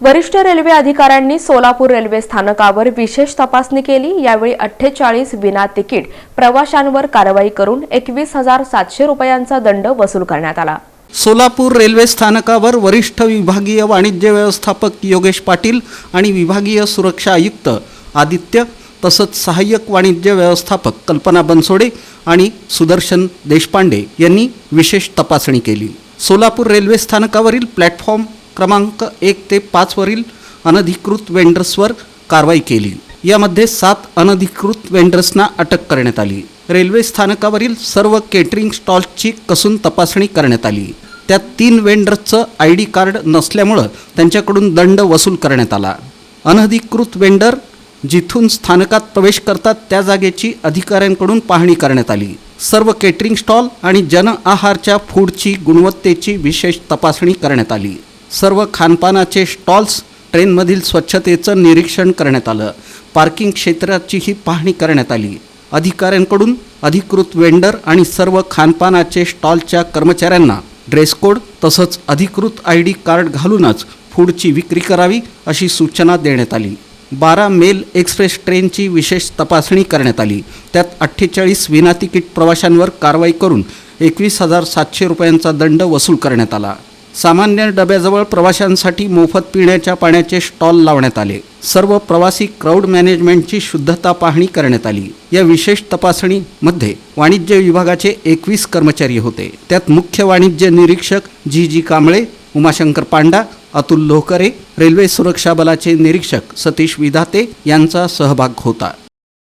वरिष्ठ रेल्वे अधिकाऱ्यांनी सोलापूर रेल्वे स्थानकावर विशेष तपासणी केली. यावेळी अठ्ठेचाळीस विना तिकीट प्रवाशांवर कारवाई करून एकवीस हजार सातशे रुपयांचा दंड वसूल करण्यात आला. सोलापूर रेल्वे स्थानकावर वरिष्ठ विभागीय वाणिज्य व्यवस्थापक योगेश पाटील आणि विभागीय सुरक्षा आयुक्त आदित्य तसंच सहाय्यक वाणिज्य व्यवस्थापक कल्पना बनसोडे आणि सुदर्शन देशपांडे यांनी विशेष तपासणी केली. सोलापूर रेल्वे स्थानकावरील प्लॅटफॉर्म क्रमांक एक ते पाचवरील अनधिकृत वेंडर्सवर कारवाई केली. यामध्ये सात अनधिकृत वेंडर्सना अटक करण्यात आली. रेल्वे स्थानकावरील सर्व केटरिंग स्टॉल्सची कसून तपासणी करण्यात आली. त्यात तीन वेंडर्सचं आय डी कार्ड नसल्यामुळं त्यांच्याकडून दंड वसूल करण्यात आला. अनधिकृत वेंडर जिथून स्थानकात प्रवेश करतात त्या जागेची अधिकाऱ्यांकडून पाहणी करण्यात आली. सर्व केटरिंग स्टॉल आणि जन आहारच्या फूडची गुणवत्तेची विशेष तपासणी करण्यात आली. सर्व खानपानाचे स्टॉल्स ट्रेनमधील स्वच्छतेचं निरीक्षण करण्यात आलं. पार्किंग क्षेत्राचीही पाहणी करण्यात आली. अधिकाऱ्यांकडून अधिकृत वेंडर आणि सर्व खानपानाचे स्टॉलच्या कर्मचाऱ्यांना ड्रेस कोड तसंच अधिकृत आय डी कार्ड घालूनच फूडची विक्री करावी अशी सूचना देण्यात आली. बारा मेल एक्सप्रेस ट्रेनची विशेष तपासणी करण्यात आली. त्यात अठ्ठेचाळीस विनातिकीट प्रवाशांवर कारवाई करून एकवीस हजार सातशे रुपयांचा दंड वसूल करण्यात आला. सामान्य डब्याजवळ प्रवाशांसाठी मोफत पिण्याच्या पाण्याचे स्टॉल लावण्यात आले. सर्व प्रवासी क्राऊड मॅनेजमेंटची शुद्धता पाहणी करण्यात आली. या विशेष तपासणीमध्ये वाणिज्य विभागाचे एकवीस कर्मचारी होते. त्यात मुख्य वाणिज्य निरीक्षक G G Kamble Umashankar Panda Atul Lohkare railway सुरक्षा बलाचे निरीक्षक सतीश विधाते यांचा सहभाग होता.